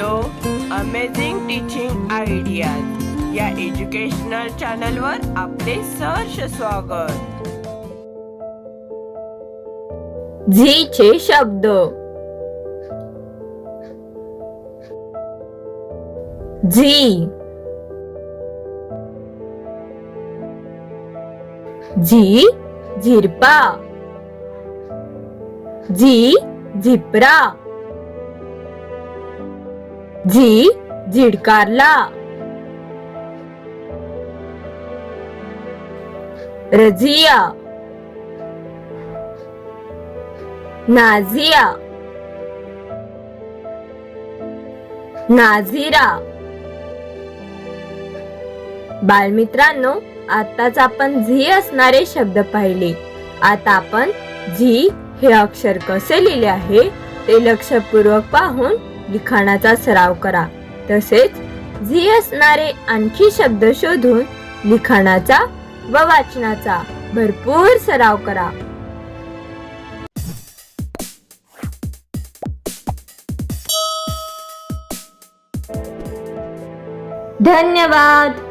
Amazing teaching ideas या educational चॅनलवर आपले सहर्ष स्वागत. झीचे शब्द. झी. झी झिरपा. झी झिपरा. झी झिडकारला रझिया. नाझिया. नाझिरा. बालमित्रांनो आताच आपण झी असणारे शब्द पाहिले. आता आपण झी हे अक्षर कसे लिहिले आहे ते लक्षपूर्वक पाहून लिखाणाचा सराव करा. तसेच झी असणारे आणखी शब्द शोधून लिखाणाचा व वाचनाचा भरपूर सराव करा. धन्यवाद!